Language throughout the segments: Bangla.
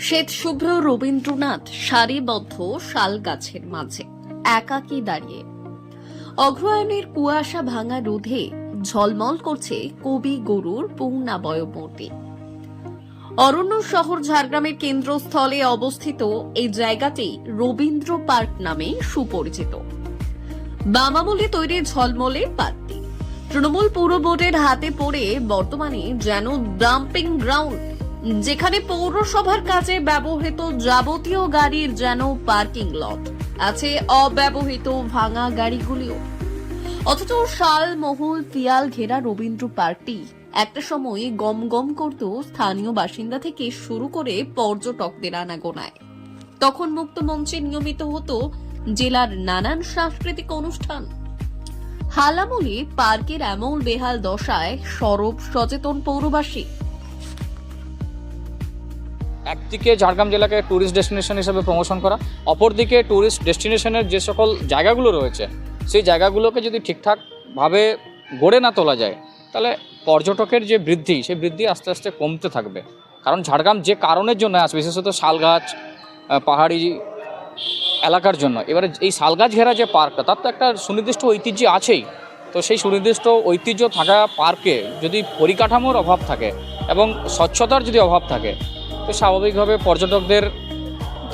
শ্বেত শুভ্র রবীন্দ্রনাথ সারিবদ্ধ শাল গাছের মাঝে, একাকী দাঁড়িয়ে। অগ্রহায়ণের কুয়াশা ভাঙা রোধে ঝলমল করছে কবি গরুর পূর্ণাবয় অরণ্য শহর ঝাড়গ্রামের কেন্দ্রস্থলে অবস্থিত এই জায়গাটি রবীন্দ্র পার্ক নামে সুপরিচিত। বামামূলে তৈরি ঝলমলে পার্কটি তৃণমূল পৌর বোর্ডের হাতে পড়ে বর্তমানে যেন ডাম্পিং গ্রাউন্ড যেখানে পৌরসভার কাজে ব্যবহৃত যাবতীয় গাড়ির যেন পার্কিং লট। আছে অব্যবহৃত ভাঙা গাড়িগুলিও। অথচ শাল মহুল পিয়াল ঘেরা রবীন্দ্র পার্কটি একটা সময় গম গম করত স্থানীয় বাসিন্দা থেকে শুরু করে পর্যটকদের আনাগোনায়। তখন মুক্ত মঞ্চে নিয়মিত হতো জেলার নানান সাংস্কৃতিক অনুষ্ঠান। হালামুলি পার্কের এমন বেহাল দশায় সরব, সচেতন পৌরবাসী একদিকে ঝাড়গ্রাম জেলাকে ট্যুরিস্ট ডেস্টিনেশন হিসেবে প্রমোশন করা অপরদিকে ট্যুরিস্ট ডেস্টিনেশনের যে সকল জায়গাগুলো রয়েছে সেই জায়গাগুলোকে যদি ঠিকঠাকভাবে গড়ে না তোলা যায় তাহলে পর্যটকের যে বৃদ্ধি সেই বৃদ্ধি আস্তে আস্তে কমতে থাকবে। কারণ ঝাড়গ্রাম যে কারণের জন্য আসবে বিশেষত শালগাছ আহ, পাহাড়ি এলাকার জন্য এবারে এই শালগাছ ঘেরা যে পার্কটা তার তো একটা সুনির্দিষ্ট ঐতিহ্য আছেই। তো সেই সুনির্দিষ্ট ঐতিহ্য থাকা পার্কে যদি পরিকাঠামোর অভাব থাকে এবং স্বচ্ছতার যদি অভাব থাকে তো স্বাভাবিকভাবে পর্যটকদের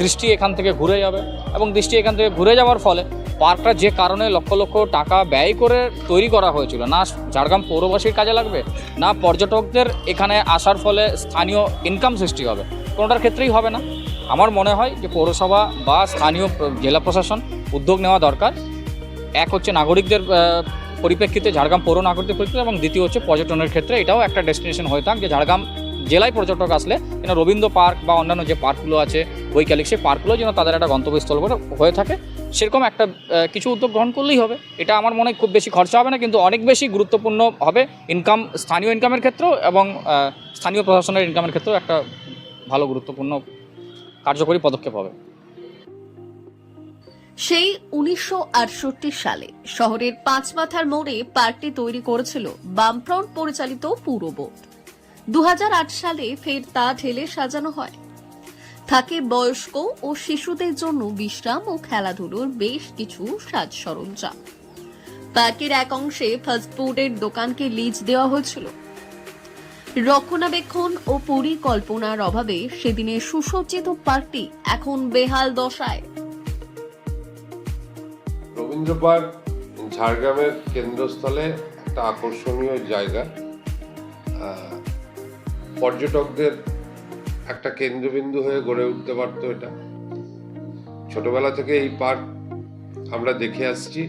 দৃষ্টি এখান থেকে ঘুরে যাবে এবং দৃষ্টি এখান থেকে ঘুরে যাওয়ার ফলে পার্কটা যে কারণে লক্ষ লক্ষ টাকা ব্যয় করে তৈরি করা হয়েছিল, না ঝাড়গ্রাম পৌরবাসীর কাজে লাগবে, না পর্যটকদের এখানে আসার ফলে স্থানীয় ইনকাম সৃষ্টি হবে, কোনোটার ক্ষেত্রেই হবে না। আমার মনে হয় যে পৌরসভা বা স্থানীয় জেলা প্রশাসন উদ্যোগ নেওয়া দরকার। এক হচ্ছে নাগরিকদের পরিপ্রেক্ষিতে ঝাড়গ্রাম পৌর নাগরিকদের পরিপ্রেক্ষিতে এবং দ্বিতীয় হচ্ছে পর্যটনের ক্ষেত্রে এটাও একটা ডেস্টিনেশন হয়ে থাক যে ঝাড়গ্রাম জেলায় পর্যটক আসলে যেন রবীন্দ্র পার্ক বা অন্যান্য যে পার্কগুলো আছে, বৈকালিক সেই পার্কগুলো যেন তাদের একটা গন্তব্যস্থল হয়ে থাকে। সেরকম একটা কিছু উদ্যোগ গ্রহণ করলেই হবে। এটা আমার মনে খুব বেশি খরচা হবে না, কিন্তু অনেক বেশি গুরুত্বপূর্ণ হবে ইনকাম স্থানীয় ইনকামের ক্ষেত্রেও এবং স্থানীয় প্রশাসনের ইনকামের ক্ষেত্রেও একটা ভালো গুরুত্বপূর্ণ কার্যকরী পদক্ষেপ হবে। সেই উনিশশো আটষট্টি সালে শহরের পাঁচমাথার মোড়ে পার্কটি তৈরি করেছিল বামফ্রন্ট পরিচালিত পুর বোর্ড। দু হাজার আট সালে ফের তা ঢেলে সাজানো হয়। থাকে বয়স্ক ও শিশুদের জন্য বিশ্রাম ও খেলাধুলোর বেশ কিছু সাজ সরঞ্জাম। পার্কের এক অংশে ফাস্টফুডের দোকানকে লিজ দেওয়া হয়েছিল। রক্ষণাবেক্ষণ ও পরিকল্পনার অভাবে সেদিনের সুসজ্জিত পার্কটি এখন বেহাল দশায়। রবীন্দ্র পার্ক ঝাড়গ্রামের কেন্দ্রস্থলে একটা আকর্ষণীয় জায়গা। পর্যটকদের একটা কেন্দ্রবিন্দু হয়ে গড়ে উঠতে পারতো এটা। ছোটবেলা থেকে এই পার্ক আমরা দেখে আসছি।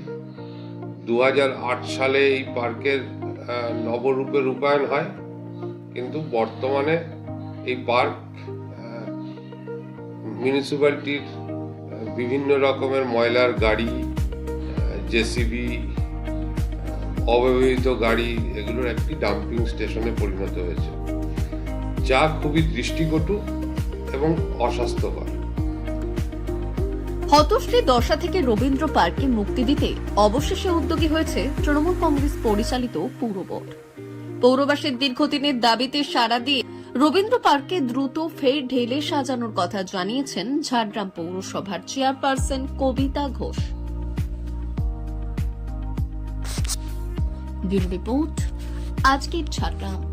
দু হাজার আট সালে এই পার্কের নবরূপে রূপায়ণ হয়। কিন্তু বর্তমানে এই পার্ক মিউনিসিপ্যালিটির বিভিন্ন রকমের ময়লার গাড়ি জেসিবি অব্যবহৃত গাড়ি, এগুলোর একটি ডাম্পিং স্টেশনে পরিণত হয়েছে। যা খুবই দৃষ্টিকটু এবং অস্বাস্থ্যকর। হতশ্রী দশা থেকে রবীন্দ্র পার্ককে মুক্তি দিতে অবশেষে উদ্যোগী হয়েছে তৃণমূল কংগ্রেস পরিচালিত পৌর বোর্ড। পৌরবাসীর দীর্ঘদিনের দাবিতে সাড়া দিয়ে রবীন্দ্র পার্ককে দ্রুত ফের ঢেলে সাজানোর কথা জানিয়েছেন ঝাড়গ্রাম পৌরসভার চেয়ারপারসন কবিতা ঘোষ। রিপোর্ট, আজকের ঝাড়গ্রাম।